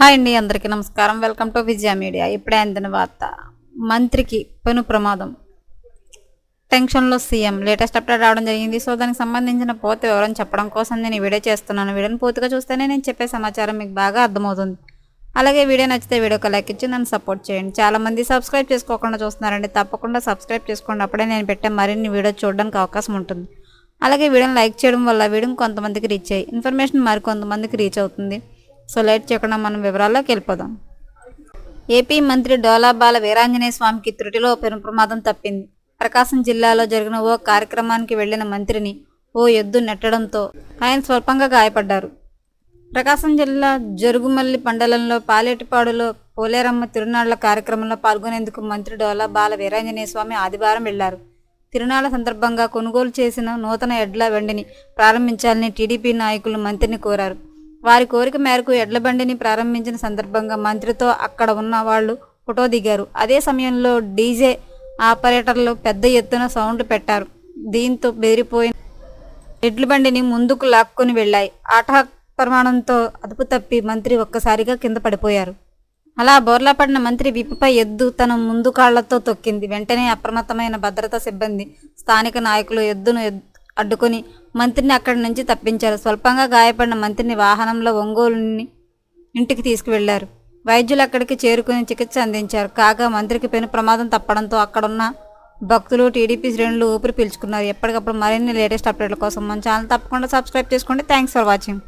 Hi అండి అందరికీ నమస్కారం. Welcome to Vijaya media. ఇప్పుడే అందిన వార్త. మంత్రికి పెను ప్రమాదం. టెన్షన్లో సీఎం. లేటెస్ట్ అప్డేట్ రావడం జరిగింది. సో దానికి సంబంధించిన పూర్తి వివరం చెప్పడం కోసం నేను వీడియో చేస్తున్నాను. వీడియోని పూర్తిగా చూస్తేనే నేను చెప్పే సమాచారం మీకు బాగా అర్థమవుతుంది. అలాగే వీడియో నచ్చితే వీడియోకి లైక్ ఇచ్చి నన్ను సపోర్ట్ చేయండి. చాలామంది సబ్స్క్రైబ్ చేసుకోకుండా చూస్తున్నారండి. తప్పకుండా సబ్స్క్రైబ్ చేసుకోండి. అప్పుడే నేను పెట్టే మరిన్ని వీడియో చూడడానికి అవకాశం ఉంటుంది. అలాగే వీడియోని లైక్ చేయడం వల్ల వీడియో కొంతమందికి రీచ్ అయ్యి ఇన్ఫర్మేషన్ మరి కొంతమందికి రీచ్ అవుతుంది. సో లేట్ చేయకుండా మనం వివరాల్లోకి వెళ్ళిపోదాం. ఏపీ మంత్రి డోలాబాల వీరాంజనేయ స్వామికి త్రుటిలో పెను ప్రమాదం తప్పింది. ప్రకాశం జిల్లాలో జరిగిన ఓ కార్యక్రమానికి వెళ్ళిన మంత్రిని ఓ ఎద్దు నెట్టడంతో ఆయన స్వల్పంగా గాయపడ్డారు. ప్రకాశం జిల్లా జరుగుమల్లి మండలంలో పాలేటిపాడులో పోలేరమ్మ తిరునాళ్ళ కార్యక్రమంలో పాల్గొనేందుకు మంత్రి డోలా బాల వీరాంజనేయ స్వామి ఆదివారం వెళ్ళారు తిరునాళ్ళ సందర్భంగా కొనుగోలు చేసిన నూతన ఎడ్ల వెండిని ప్రారంభించాలని టీడీపీ నాయకులు మంత్రిని కోరారు. వారి కోరిక మేరకు ఎడ్ల బండిని ప్రారంభించిన సందర్భంగా మంత్రితో అక్కడ ఉన్న వాళ్ళు ఫోటో దిగారు. అదే సమయంలో డీజే ఆపరేటర్లు పెద్ద ఎత్తున సౌండ్ పెట్టారు. దీంతో బెదిరిపోయిన ఎడ్ల బండిని ముందుకు లాక్కొని వెళ్ళాయి. ఆటా ప్రమాణంతో అదుపు తప్పి మంత్రి ఒక్కసారిగా కింద పడిపోయారు. అలా బోర్లా పడిన మంత్రి విప్పుపై ఎద్దు తన ముందు కాళ్ళతో తొక్కింది. వెంటనే అప్రమత్తమైన భద్రతా సిబ్బంది స్థానిక నాయకులు ఎద్దును అడ్డుకొని మంత్రిని అక్కడి నుంచి తప్పించారు. స్వల్పంగా గాయపడిన మంత్రిని వాహనంలో ఒంగోలుని ఇంటికి తీసుకువెళ్ళారు. వైద్యులు అక్కడికి చేరుకుని చికిత్స అందించారు. కాగా మంత్రికి పెను ప్రమాదం తప్పడంతో అక్కడున్న భక్తులు టీడీపీ శ్రేణులు ఊపిరి పీల్చుకున్నారు. ఎప్పటికప్పుడు మరిన్ని లేటెస్ట్ అప్డేట్ల కోసం మన ఛానల్ తప్పకుండా సబ్స్క్రైబ్ చేసుకోండి. Thanks for watching.